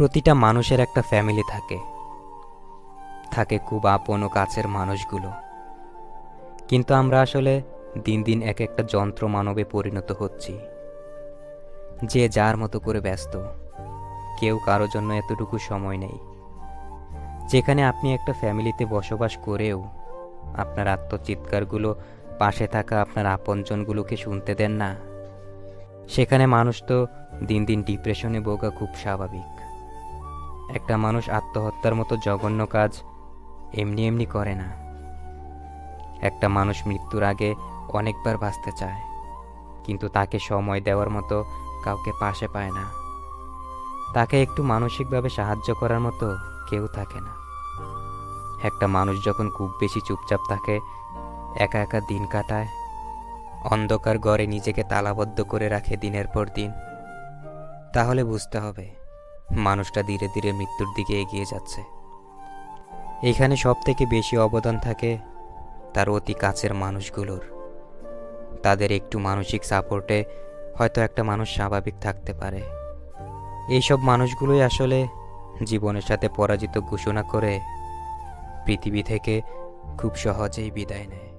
প্রতিটা মানুষের একটা ফ্যামিলি থাকে। থাকে খুব আপন ও কাছের মানুষগুলো। কিন্তু আমরা আসলে দিন দিন এক একটা যন্ত্র মানবে পরিণত হচ্ছি। যে যার মতো করে ব্যস্ত। কেউ কারও জন্য এতটুকু সময় নেই। যেখানে আপনি একটা ফ্যামিলিতে বসবাস করেও আপনার আত্মচিৎকারগুলো, পাশে থাকা আপনার আপনজনগুলোকে শুনতে দেন না। সেখানে মানুষ তো দিন দিন ডিপ্রেশনে ভোগা খুব স্বাভাবিক। একটা মানুষ আত্মহত্যার মতো জঘন্য কাজ এমনি এমনি করে না। একটা মানুষ মৃত্যুর আগে অনেকবার বাঁচতে চায়, কিন্তু তাকে সময় দেওয়ার মতো কাউকে পাশে পায় না। তাকে একটু মানসিকভাবে সাহায্য করার মতো কেউ থাকে না। একটা মানুষ যখন খুব বেশি চুপচাপ থাকে, একা একা দিন কাটায়, অন্ধকার ঘরে নিজেকে তালাবদ্ধ করে রাখে দিনের পর দিন, তাহলে বুঝতে হবে মানুষটা ধীরে ধীরে মৃত্যুর দিকে এগিয়ে যাচ্ছে। এখানে সব থেকে বেশি অবদান থাকে তার অতি কাছের মানুষগুলোর। তাদের একটু মানসিক সাপোর্টে হয়তো একটা মানুষ স্বাভাবিক থাকতে পারে। এইসব মানুষগুলোই আসলে জীবনের সাথে পরাজিত ঘোষণা করে পৃথিবী থেকে খুব সহজেই বিদায় নেয়।